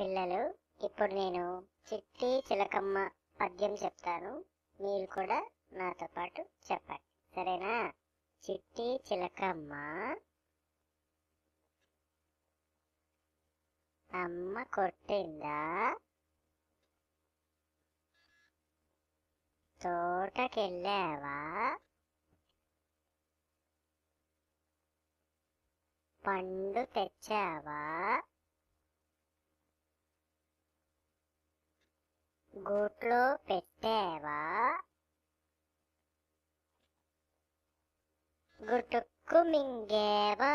పిల్లలు ఇప్పుడు నేను చిట్టి చిలకమ్మ పద్యం చెప్తాను. మీరు కూడా నాతో పాటు చెప్పండి. సరేనా? చిట్టి చిలకమ్మ. అమ్మ కొట్టిందా? తోటకెళ్ళావా? పండు తెచ్చావా? గూట్లో పెట్టావా? గుటుక్కు మింగేవా?